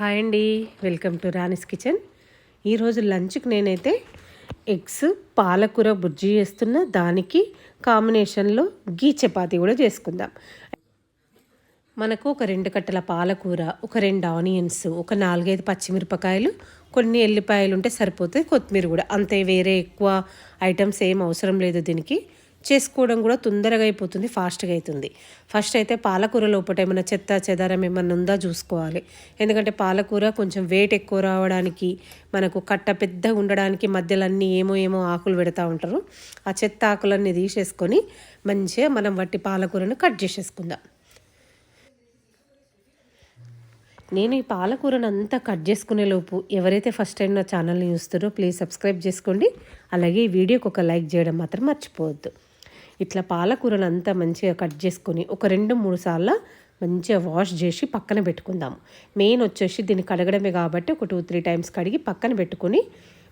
Hi అండి. Welcome to Rani's kitchen. ఈరోజు లంచ్కి నేనైతే ఎగ్స్ పాలకూర బుజ్జి చేస్తున్నా దానికి కాంబినేషన్లో గీ చపాతీ కూడా చేసుకుందాం. మనకు ఒక రెండు కట్టల పాలకూర ఒక రెండు ఆనియన్స్ ఒక నాలుగైదు పచ్చిమిరపకాయలు కొన్ని ఎల్లిపాయలు ఉంటే సరిపోతుంది కొత్తిమీర కూడా. అంతే వేరే ఎక్కువ ఐటమ్స్ ఏం అవసరం లేదు దీనికి. చేసుకోవడం కూడా తొందరగా అయిపోతుంది ఫాస్ట్గా అవుతుంది ఫస్ట్ అయితే పాలకూర లోపల ఏమైనా చెత్త చెదారం ఏమైనా ఉందా చూసుకోవాలి. ఎందుకంటే పాలకూర కొంచెం వెయిట్ ఎక్కువ రావడానికి మనకు కట్ట పెద్దగా ఉండడానికి మధ్యలో అన్నీ ఏమో ఏమో ఆకులు పెడతా ఉంటారు. ఆ చెత్త ఆకులన్నీ తీసేసుకొని మంచిగా మనం వట్టి పాలకూరను కట్ చేసేసుకుందాం. నేను ఈ పాలకూరను అంతా కట్ చేసుకునే లోపు ఎవరైతే ఫస్ట్ టైం నా ఛానల్ని చూస్తారో ప్లీజ్ సబ్స్క్రైబ్ చేసుకోండి. అలాగే ఈ వీడియోకి ఒక లైక్ చేయడం మాత్రం మర్చిపోవద్దు. ఇట్లా పాలకూరలు అంతా మంచిగా కట్ చేసుకొని ఒక రెండు మూడు సార్లు మంచిగా వాష్ చేసి పక్కన పెట్టుకుందాము. మెయిన్ వచ్చేసి దీన్ని కడగడమే కాబట్టి ఒక టూ త్రీ టైమ్స్ కడిగి పక్కన పెట్టుకొని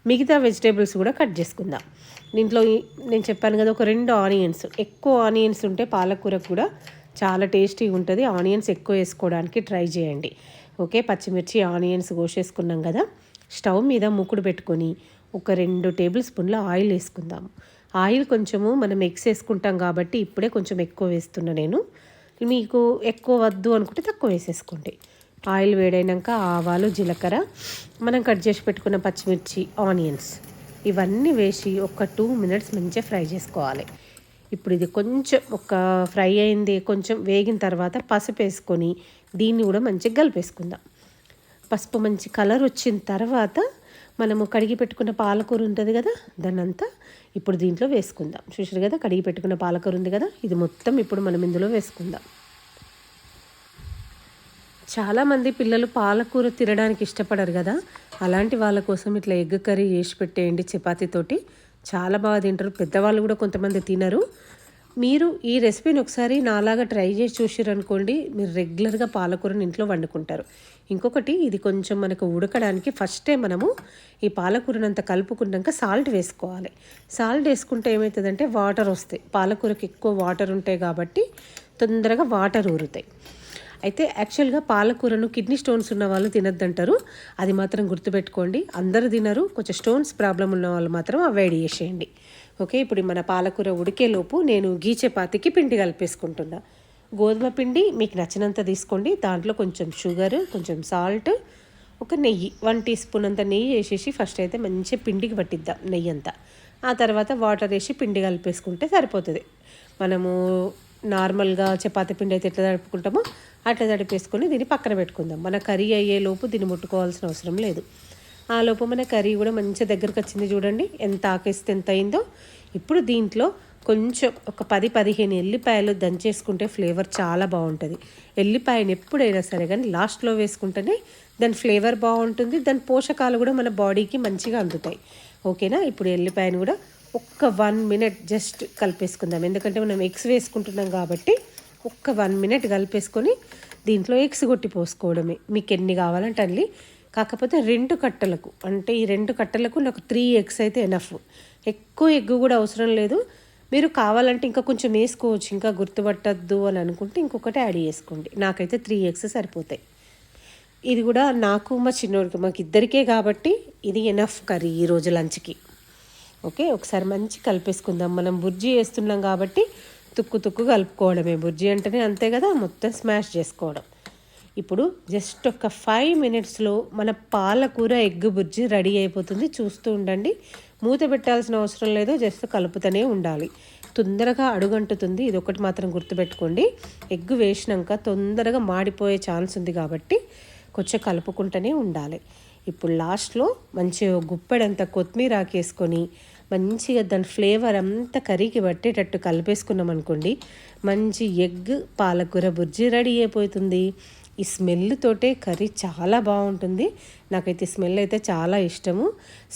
మిగతా వెజిటేబుల్స్ కూడా కట్ చేసుకుందాం. దీంట్లో నేను చెప్పాను కదా ఒక రెండు ఆనియన్స్. ఎక్కువ ఆనియన్స్ ఉంటే పాలకూరకు కూడా చాలా టేస్టీగా ఉంటుంది. ఆనియన్స్ ఎక్కువ వేసుకోవడానికి ట్రై చేయండి. ఓకే పచ్చిమిర్చి ఆనియన్స్ కోసేసుకున్నాం కదా. స్టవ్ మీద మూకుడు పెట్టుకొని ఒక రెండు టేబుల్ స్పూన్ల ఆయిల్ వేసుకుందాము. ఆయిల్ కొంచెము మనం ఎగ్స్ వేసుకుంటాం కాబట్టి ఇప్పుడే కొంచెం ఎక్కువ వేస్తున్నా నేను. మీకు ఎక్కువ వద్దు అనుకుంటే తక్కువ వేసేసుకోండి. ఆయిల్ వేడైనాక ఆవాలు జీలకర్ర మనం కట్ చేసి పెట్టుకున్న పచ్చిమిర్చి ఆనియన్స్ ఇవన్నీ వేసి ఒక టూ మినిట్స్ మంచిగా ఫ్రై చేసుకోవాలి. ఇప్పుడు ఇది కొంచెం ఒక ఫ్రై అయింది కొంచెం వేగిన తర్వాత పసుపు వేసుకొని దీన్ని కూడా మంచిగా కలిపేసుకుందాం. పసుపు మంచి కలర్ వచ్చిన తర్వాత మనము కడిగి పెట్టుకున్న పాలకూర ఉంటుంది కదా దాన్ని అంతా ఇప్పుడు దీంట్లో వేసుకుందాం. చూసారు కదా కడిగి పెట్టుకున్న పాలకూర ఉంది కదా ఇది మొత్తం ఇప్పుడు మనం ఇందులో వేసుకుందాం. చాలామంది పిల్లలు పాలకూర తినడానికి ఇష్టపడరు కదా అలాంటి వాళ్ళ కోసం ఇట్లా ఎగ్ కర్రీ చేసి పెట్టేయండి చపాతీతోటి చాలా బాగా తింటారు పెద్దవాళ్ళు కూడా కొంతమంది తినరు. మీరు ఈ రెసిపీని ఒకసారి నాలాగా ట్రై చేసి చూసారు అనుకోండి మీరు రెగ్యులర్గా పాలకూరని ఇంట్లో వండుకుంటారు. ఇంకొకటి ఇది కొంచెం మనకు ఉడకడానికి ఫస్టే మనము ఈ పాలకూరనంతా కలుపుకున్నాక సాల్ట్ వేసుకోవాలి. సాల్ట్ వేసుకుంటే ఏమవుతుందంటే వాటర్ వస్తాయి. పాలకూరకి ఎక్కువ వాటర్ ఉంటాయి కాబట్టి తొందరగా వాటర్ ఊరుతాయి. అయితే యాక్చువల్గా పాలకూరను కిడ్నీ స్టోన్స్ ఉన్న వాళ్ళు తినద్దంటారు. అది మాత్రం గుర్తుపెట్టుకోండి. అందరు తినరు. కొంచెం స్టోన్స్ ప్రాబ్లం ఉన్న వాళ్ళు మాత్రం అవాయిడ్ చేసేయండి. ఓకే ఇప్పుడు మన పాలకూర ఉడికేలోపు నేను గీ చపాతీకి పిండి కలిపేసుకుంటున్నా. గోధుమ పిండి మీకు నచ్చినంత తీసుకోండి. దాంట్లో కొంచెం షుగర్ కొంచెం సాల్ట్ ఒక నెయ్యి వన్ టీ స్పూన్ అంత నెయ్యి వేసేసి ఫస్ట్ అయితే మంచిగా పిండికి పట్టిద్దాం నెయ్యి అంతా. ఆ తర్వాత వాటర్ వేసి పిండి కలిపేసుకుంటే సరిపోతుంది. మనము నార్మల్గా చపాతి పిండి అయితే ఎట్లా తడుపుకుంటామో అట్లా తడిపేసుకొని దీన్ని పక్కన పెట్టుకుందాం. మన కర్రీ అయ్యే లోపు దీన్ని ముట్టుకోవాల్సిన అవసరం లేదు. ఆ లోపు మన కర్రీ కూడా మంచి దగ్గరకు వచ్చింది చూడండి. ఎంత ఆకేస్తే ఎంత అయిందో. ఇప్పుడు దీంట్లో కొంచెం ఒక పది పదిహేను ఎల్లిపాయలు దంచేసుకుంటే ఫ్లేవర్ చాలా బాగుంటుంది. ఎల్లిపాయను ఎప్పుడైనా సరే కానీ లాస్ట్లో వేసుకుంటేనే దాని ఫ్లేవర్ బాగుంటుంది. దాని పోషకాలు కూడా మన బాడీకి మంచిగా అందుతాయి. ఓకేనా? ఇప్పుడు ఎల్లిపాయను కూడా ఒక్క వన్ మినిట్ జస్ట్ కలిపేసుకుందాం. ఎందుకంటే మనం ఎగ్స్ వేసుకుంటున్నాం కాబట్టి ఒక్క వన్ మినిట్ కలిపేసుకొని దీంట్లో ఎగ్స్ కొట్టి పోసుకోవడమే. మీకు ఎన్ని కావాలంటే అల్లి కాకపోతే రెండు కట్టలకు అంటే ఈ రెండు కట్టలకు నాకు త్రీ ఎగ్స్ అయితే ఎనఫ్. ఎక్కువ ఎగ్ కూడా అవసరం లేదు. మీరు కావాలంటే ఇంకా కొంచెం వేసుకోవచ్చు ఇంకా గుర్తుపట్టద్దు అని అనుకుంటే ఇంకొకటి యాడ్ చేసుకోండి. నాకైతే త్రీ ఎగ్స్ సరిపోతాయి. ఇది కూడా నాకు మా చిన్నోడికి మాకు ఇద్దరికే కాబట్టి ఇది ఎనఫ్ కర్రీ ఈరోజు లంచ్కి. ఓకే? ఒకసారి మంచి కలిపేసుకుందాం. మనం బుర్జీ వేస్తున్నాం కాబట్టి తుక్కు తుక్కు కలుపుకోవడమే. బుర్జీ అంటేనే అంతే కదా మొత్తం స్మాష్ చేసుకోవడం. ఇప్పుడు జస్ట్ ఒక ఫైవ్ మినిట్స్లో మన పాలకూర ఎగ్ బుర్జీ రెడీ అయిపోతుంది. చూస్తూ ఉండండి. మూత పెట్టాల్సిన అవసరం లేదు. జస్ట్ కలుపుతూనే ఉండాలి. తొందరగా అడుగంటుతుంది. ఇది ఒకటి మాత్రం గుర్తుపెట్టుకోండి. ఎగ్ వేసినాక తొందరగా మాడిపోయే ఛాన్స్ ఉంది కాబట్టి కొంచెం కలుపుకుంటూనే ఉండాలి. ఇప్పుడు లాస్ట్లో మంచిగా గుప్పెడంత కొత్తిమీర ఆకేసుకొని మంచిగా దాని ఫ్లేవర్ అంతా కర్రీకి పట్టేటట్టు కలిపేసుకున్నాం అనుకోండి మంచి ఎగ్ పాలకూర బుర్జీ రెడీ అయిపోతుంది. ఈ స్మెల్ తోటే కర్రీ చాలా బాగుంటుంది. నాకైతే స్మెల్ అయితే చాలా ఇష్టము.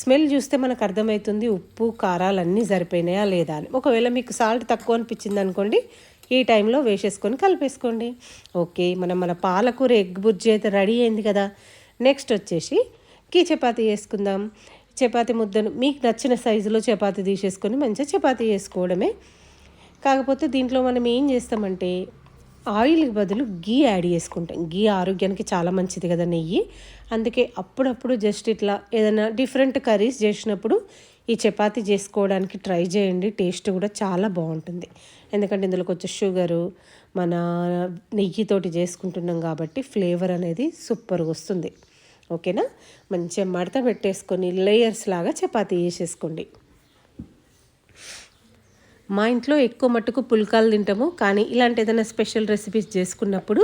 స్మెల్ చూస్తే మనకు అర్థమవుతుంది ఉప్పు కారాలు అన్నీ సరిపోయినాయా లేదా అని. ఒకవేళ మీకు సాల్ట్ తక్కువ అనిపించింది అనుకోండి ఈ టైంలో వేసేసుకొని కలిపేసుకోండి. ఓకే మనం మన పాలకూర ఎగ్ బుర్జీ అయితే రెడీ అయింది కదా. నెక్స్ట్ వచ్చేసి కీ చపాతీ వేసుకుందాం. చపాతీ ముద్దను మీకు నచ్చిన సైజులో చపాతీ తీసేసుకొని మంచిగా చపాతీ చేసుకోవడమే కాకపోతే దీంట్లో మనం ఏం చేస్తామంటే ఆయిల్కి బదులు గీ యాడ్ చేసుకుంటాం. గీ ఆరోగ్యానికి చాలా మంచిది కదా నెయ్యి. అందుకే అప్పుడప్పుడు జస్ట్ ఇట్లా ఏదైనా డిఫరెంట్ కర్రీస్ చేసినప్పుడు ఈ చపాతి చేసుకోవడానికి ట్రై చేయండి. టేస్ట్ కూడా చాలా బాగుంటుంది. ఎందుకంటే ఇందులో కొంచెం షుగరు మన నెయ్యితోటి చేసుకుంటున్నాం కాబట్టి ఫ్లేవర్ అనేది సూపర్గా వస్తుంది. ఓకేనా? మంచిగా మడత పెట్టేసుకొని లేయర్స్ లాగా చపాతీ చేసేసుకోండి. మా ఇంట్లో ఎక్కువ మట్టుకు పుల్కాలు తింటాము. కానీ ఇలాంటి ఏదైనా స్పెషల్ రెసిపీస్ చేసుకున్నప్పుడు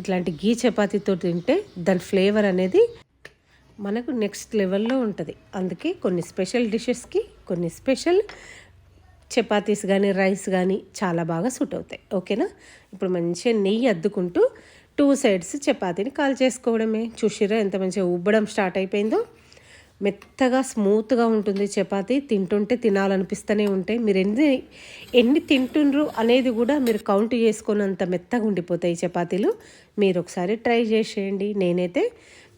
ఇట్లాంటి గీ చపాతీతో తింటే దాని ఫ్లేవర్ అనేది మనకు నెక్స్ట్ లెవెల్లో ఉంటుంది. అందుకే కొన్ని స్పెషల్ డిషెస్కి కొన్ని స్పెషల్ చపాతీస్ కానీ రైస్ కానీ చాలా బాగా సూట్ అవుతాయి. ఓకేనా? ఇప్పుడు మంచిగా నెయ్యి అద్దుకుంటూ టూ సైడ్స్ చపాతీని కాల్ చేసుకోవడమే. చూసిరా ఎంత మంచిగా ఉబ్బడం స్టార్ట్ అయిపోయిందో? మెత్తగా స్మూత్గా ఉంటుంది చపాతి. తింటుంటే తినాలనిపిస్తూనే ఉంటాయి. మీరు ఎన్ని ఎన్ని తింటుండ్రు అనేది కూడా మీరు కౌంట్ చేసుకున్నంత మెత్తగా ఉండిపోతాయి చపాతీలు. మీరు ఒకసారి ట్రై చేసేయండి. నేనైతే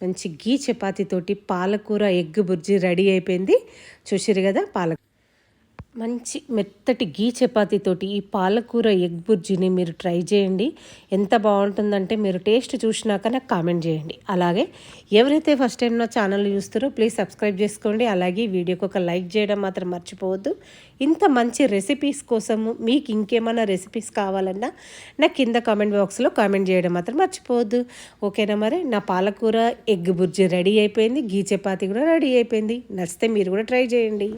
మంచి గీ చపాతీతోటి పాలకూర ఎగ్ బుర్జీ రెడీ అయిపోయింది. చూసిరు కదా పాలకూర. మంచి మెత్తటి గీ చపాతీతోటి ఈ పాలకూర ఎగ్ బుర్జీని మీరు ట్రై చేయండి. ఎంత బాగుంటుందంటే మీరు టేస్ట్ చూసినాక నాకు కామెంట్ చేయండి. అలాగే ఎవరైతే ఫస్ట్ టైం నా ఛానల్ చూస్తారో ప్లీజ్ సబ్స్క్రైబ్ చేసుకోండి. అలాగే వీడియోకి ఒక లైక్ చేయడం మాత్రం మర్చిపోవద్దు. ఇంత మంచి రెసిపీస్ కోసము మీకు ఇంకేమైనా రెసిపీస్ కావాలన్నా నా కింద కామెంట్ బాక్స్లో కామెంట్ చేయడం మాత్రం మర్చిపోవద్దు. ఓకేనా మరి? నా పాలకూర ఎగ్ బుర్జీ రెడీ అయిపోయింది. గీ చపాతీ కూడా రెడీ అయిపోయింది. నచ్చితే మీరు కూడా ట్రై చేయండి.